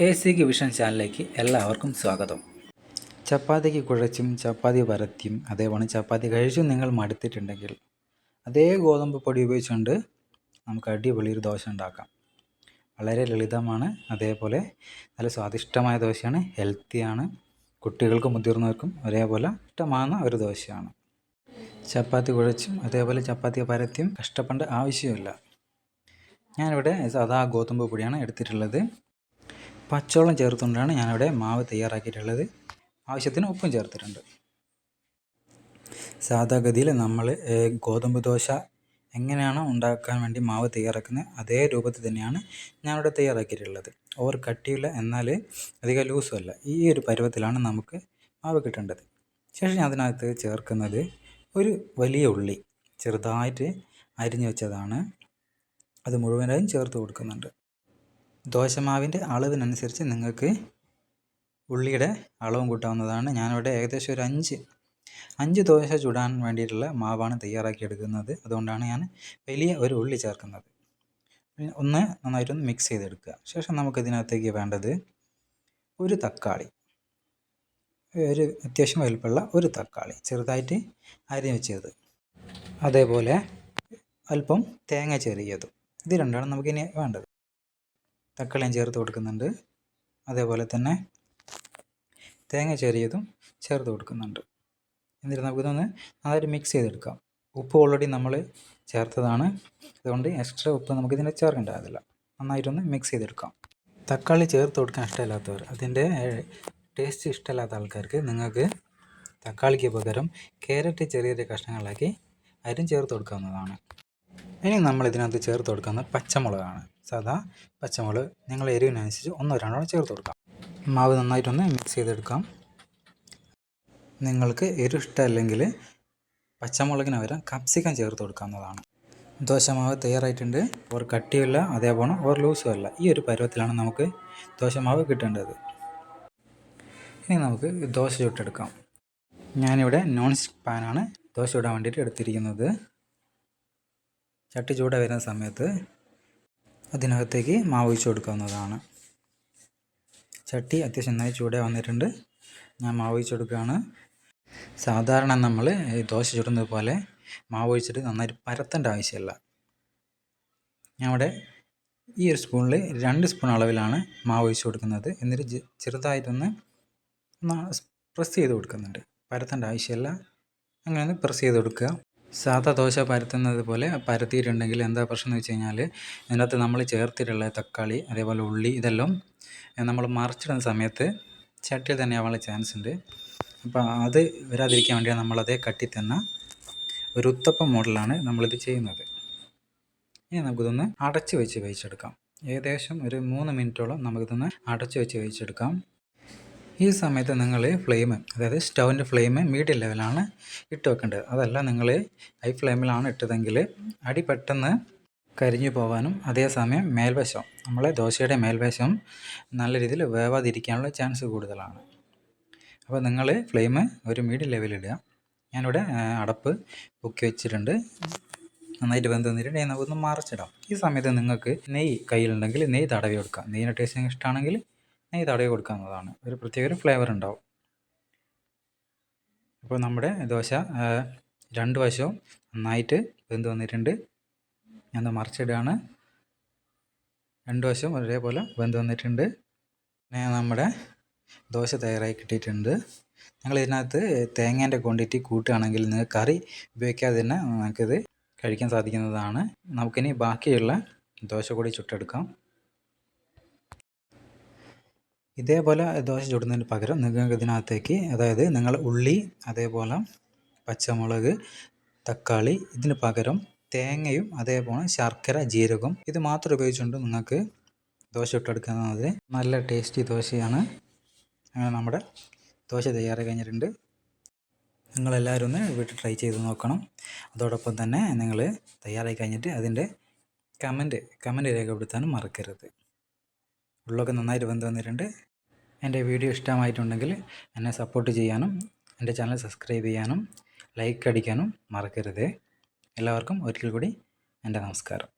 A C K vision ചാനലിലേക്ക് എല്ലാവർക്കും സ്വാഗതം. ചപ്പാത്തിക്ക് കുഴച്ചും ചപ്പാത്തി പരത്തിയും അതേപോലെ ചപ്പാത്തി കഴിച്ചും നിങ്ങൾ മടുത്തിട്ടുണ്ടെങ്കിൽ അതേ ഗോതമ്പ് പൊടി ഉപയോഗിച്ചുകൊണ്ട് നമുക്ക് അടിപൊളി ഒരു ദോശ ഉണ്ടാക്കാം. വളരെ ലളിതമാണ് അതേപോലെ നല്ല സ്വാദിഷ്ടമായ ദോശയാണ് ഹെൽത്തിയാണ് കുട്ടികൾക്കും മുതിർന്നവർക്കും ഒരേപോലെ ഇഷ്ടമാകുന്ന ഒരു ദോശയാണ്. ചപ്പാത്തി കുഴച്ചും അതേപോലെ ചപ്പാത്തി പരത്തിയും കഷ്ടപ്പെടേണ്ട ആവശ്യമില്ല. ഞാനിവിടെ സാധാ ഗോതമ്പ് പൊടിയാണ് എടുത്തിട്ടുള്ളത്. പച്ചവെള്ളം ചേർത്തുകൊണ്ടാണ് ഞാനിവിടെ മാവ് തയ്യാറാക്കിയിട്ടുള്ളത്. ആവശ്യത്തിന് ഉപ്പും ചേർത്തിട്ടുണ്ട്. സാധാഗതിയിൽ നമ്മൾ ഗോതമ്പ് ദോശ എങ്ങനെയാണ് ഉണ്ടാക്കാൻ വേണ്ടി മാവ് തയ്യാറാക്കുന്നത് അതേ രൂപത്തിൽ തന്നെയാണ് ഞാനിവിടെ തയ്യാറാക്കിയിട്ടുള്ളത്. ഓവർ കട്ടിയില്ല എന്നാൽ അധികം ലൂസും അല്ല ഈ ഒരു പരുവത്തിലാണ് നമുക്ക് മാവ് കിട്ടേണ്ടത്. ശേഷം ഞാൻ അതിനകത്ത് ചേർക്കുന്നത് ഒരു വലിയ ഉള്ളി ചെറുതായിട്ട് അരിഞ്ഞു വെച്ചതാണ്. അത് മുഴുവനായും ചേർത്ത് കൊടുക്കുന്നുണ്ട്. ദോശമാവിന്റെ അളവിനനുസരിച്ച് നിങ്ങൾക്ക് ഉള്ളിയുടെ അളവും കൂട്ടാവുന്നതാണ്. ഞാനിവിടെ ഏകദേശം ഒരു അഞ്ച് അഞ്ച് ദോശ ചുടാൻ വേണ്ടിയിട്ടുള്ള മാവാണ് തയ്യാറാക്കി എടുക്കുന്നത്. അതുകൊണ്ടാണ് ഞാൻ വലിയ ഒരു ഉള്ളി ചേർക്കുന്നത്. ഒന്ന് നന്നായിട്ടൊന്ന് മിക്സ് ചെയ്തെടുക്കുക. ശേഷം നമുക്ക് ഇതിനകത്തേക്ക് വേണ്ടത് ഒരു തക്കാളി ഒരു അത്യാവശ്യം വലുപ്പമുള്ള ഒരു തക്കാളി ചെറുതായിട്ട് അരിഞ്ഞ് വെച്ചത്. അതേപോലെ അല്പം തേങ്ങ ചെറിയതും. ഇത് രണ്ടാണ് നമുക്കിനി വേണ്ടത്. തക്കാളിയും ചേർത്ത് കൊടുക്കുന്നുണ്ട്. അതേപോലെ തന്നെ തേങ്ങ ചെറിയതും ചേർത്ത് കൊടുക്കുന്നുണ്ട്. എന്നിട്ട് നമുക്കിതൊന്ന് നന്നായിട്ട് മിക്സ് ചെയ്തെടുക്കാം. ഉപ്പ് ഓൾറെഡി നമ്മൾ ചേർത്തതാണ്. അതുകൊണ്ട് എക്സ്ട്രാ ഉപ്പ് നമുക്കിതിനെ ചേർക്കേണ്ടതില്ല നന്നായിട്ടൊന്ന് മിക്സ് ചെയ്തെടുക്കാം. തക്കാളി ചേർത്ത് കൊടുക്കാൻ ഇഷ്ടമില്ലാത്തവർ അതിന്റെ ടേസ്റ്റ് ഇഷ്ടമില്ലാത്ത ആൾക്കാർക്ക് നിങ്ങൾക്ക് തക്കാളിക്ക് പകരം ക്യാരറ്റ് ചെറിയ ചെറിയ കഷ്ണങ്ങളാക്കി അരും ചേർത്ത് കൊടുക്കാവുന്നതാണ്. ഇനി നമ്മൾ ഇതിനകത്ത് ചേർത്ത് കൊടുക്കുന്നത് പച്ചമുളകാണ്. സാധാ പച്ചമുളക് നിങ്ങൾ എരിവിനനുസരിച്ച് ഒന്നോ രണ്ടോ ചേർത്ത് കൊടുക്കാം. മാവ് നന്നായിട്ടൊന്ന് മിക്സ് ചെയ്തെടുക്കാം. നിങ്ങൾക്ക് എരിവ് ഇഷ്ടമല്ലെങ്കിൽ പച്ചമുളകിന് പകരം കപ്സിക്കം ചേർത്ത് കൊടുക്കാവുന്നതാണ്. ദോശമാവ് തയ്യാറായിട്ടുണ്ട്. ഓർ കട്ടിയുമില്ല അതേപോലെ ഓർ ലൂസും അല്ല ഈ ഒരു പരുവത്തിലാണ് നമുക്ക് ദോശമാവ് കിട്ടേണ്ടത്. ഇനി നമുക്ക് ദോശ ചുട്ടെടുക്കാം. ഞാനിവിടെ നോൺ സ്റ്റിക്ക് പാനാണ് ദോശ ചുടാൻ വേണ്ടിയിട്ട് എടുത്തിരിക്കുന്നത്. ചട്ടി ചൂട വരുന്ന സമയത്ത് അതിനകത്തേക്ക് മാവ് ഒഴിച്ച് കൊടുക്കാവുന്നതാണ്. ചട്ടി അത്യാവശ്യം നന്നായി ചൂടെ വന്നിട്ടുണ്ട്. ഞാൻ മാവ് ഒഴിച്ച് കൊടുക്കുകയാണ്. സാധാരണ നമ്മൾ ദോശ ചുടുന്നത് പോലെ മാവ് ഒഴിച്ചിട്ട് നന്നായിട്ട് പരത്തേണ്ട ആവശ്യമില്ല. ഞാൻ അവിടെ ഈ ഒരു സ്പൂണിൽ രണ്ട് സ്പൂൺ അളവിലാണ് മാവ് ഒഴിച്ച് കൊടുക്കുന്നത്. എന്നിട്ട് ചെറുതായിട്ടൊന്ന് പ്രസ് ചെയ്ത് കൊടുക്കുന്നുണ്ട്. പരത്തേണ്ട ആവശ്യമില്ല. അങ്ങനെ ഒന്ന് പ്രസ് ചെയ്ത് കൊടുക്കുക. സാധാ ദോശ പരത്തുന്നത് പോലെ പരത്തിയിട്ടുണ്ടെങ്കിൽ എന്താ പ്രശ്നം എന്ന് വെച്ച് കഴിഞ്ഞാൽ ഇതിനകത്ത് നമ്മൾ ചേർത്തിട്ടുള്ള തക്കാളി അതേപോലെ ഉള്ളി ഇതെല്ലാം നമ്മൾ മറിച്ചിടുന്ന സമയത്ത് ചട്ടിയിൽ തന്നെ ആവാനുള്ള ചാൻസ് ഉണ്ട്. അപ്പോൾ അത് വരാതിരിക്കാൻ വേണ്ടിയാണ് നമ്മളതേ കട്ടി തന്ന ഒരു ഉത്തപ്പം മോഡലാണ് നമ്മളിത് ചെയ്യുന്നത്. ഇനി നമുക്കിതൊന്ന് അടച്ച് വെച്ച് വേവിച്ചെടുക്കാം. ഏകദേശം ഒരു മൂന്ന് മിനിറ്റോളം നമുക്കിതൊന്ന് അടച്ച് വെച്ച് വേവിച്ചെടുക്കാം. ഈ സമയത്ത് നിങ്ങൾ ഫ്ലെയിം അതായത് സ്റ്റൗവിന്റെ ഫ്ലെയിം മീഡിയം ലെവലാണ് ഇട്ട് വെക്കേണ്ടത്. അതല്ല നിങ്ങൾ ഹൈ ഫ്ലെയിമിലാണ് ഇട്ടതെങ്കിൽ അടി പെട്ടെന്ന് കരിഞ്ഞു പോകാനും അതേസമയം മേൽവശം നമ്മളെ ദോശയുടെ മേൽവശം നല്ല രീതിയിൽ വേവാതിരിക്കാനുള്ള ചാൻസ് കൂടുതലാണ്. അപ്പോൾ നിങ്ങൾ ഫ്ലെയിം ഒരു മീഡിയം ലെവലിടുക ഞാനിവിടെ അടപ്പ് പൊക്കി വെച്ചിട്ടുണ്ട്. നന്നായിട്ട് വെന്ത് ഞാൻ നമുക്കൊന്ന് മറച്ചിടാം. ഈ സമയത്ത് നിങ്ങൾക്ക് നെയ്യ് കയ്യിലുണ്ടെങ്കിൽ നെയ്യ് തടവി കൊടുക്കാം. നെയ്യിന്റെ ടേസ്റ്റ് ഇഷ്ടമാണെങ്കിൽ നെയ്യ് തടവി കൊടുക്കാവുന്നതാണ് ഒരു പ്രത്യേക ഒരു ഫ്ലേവർ ഉണ്ടാവും. അപ്പോൾ നമ്മുടെ ദോശ രണ്ട് വശവും നന്നായിട്ട് വെന്ത് വന്നിട്ടുണ്ട്. ഞാൻ മറിച്ചിടുകയാണ് രണ്ട് വശവും ഒരേപോലെ വെന്ത് വന്നിട്ടുണ്ട്. പിന്നെ നമ്മുടെ ദോശ തയ്യാറായി കിട്ടിയിട്ടുണ്ട്. ഞങ്ങൾ ഇതിനകത്ത് തേങ്ങേന്റെ ക്വാണ്ടിറ്റി കൂട്ടുകയാണെങ്കിൽ നിങ്ങൾക്ക് കറി ഉപയോഗിക്കാതെ തന്നെ നമുക്കിത് കഴിക്കാൻ സാധിക്കുന്നതാണ്. നമുക്കിനി ബാക്കിയുള്ള ദോശ കൂടി ചുട്ടെടുക്കാം. ഇതേപോലെ ദോശ ചുടുന്നതിന് പകരം നിങ്ങൾക്ക് ഇതിനകത്തേക്ക് അതായത് നിങ്ങൾ ഉള്ളി അതേപോലെ പച്ചമുളക് തക്കാളി ഇതിന് പകരം തേങ്ങയും അതേപോലെ ശർക്കര ജീരകം ഇത് മാത്രം ഉപയോഗിച്ചുകൊണ്ട് നിങ്ങൾക്ക് ദോശ ഇട്ടെടുക്കുന്നത് നല്ല ടേസ്റ്റി ദോശയാണ്. അങ്ങനെ നമ്മുടെ ദോശ തയ്യാറായി കഴിഞ്ഞിട്ടുണ്ട്. നിങ്ങളെല്ലാവരും ഒന്ന് വീട്ടിൽ ട്രൈ ചെയ്ത് നോക്കണം. അതോടൊപ്പം തന്നെ നിങ്ങൾ തയ്യാറായി കഴിഞ്ഞിട്ട് അതിന്റെ കമന്റ് കമന്റ് രേഖപ്പെടുത്താനും മറക്കരുത്. ഉള്ളൊക്കെ നന്നായിട്ട് വെന്ത് വന്നിട്ടുണ്ട് എന്റെ വീഡിയോ ഇഷ്ടമായിട്ടുണ്ടെങ്കിൽ എന്നെ സപ്പോർട്ട് ചെയ്യാനും എന്റെ ചാനൽ സബ്സ്ക്രൈബ് ചെയ്യാനും ലൈക്ക് അടിക്കാനും മറക്കരുത്. എല്ലാവർക്കും ഒരിക്കൽ കൂടി എന്റെ നമസ്കാരം.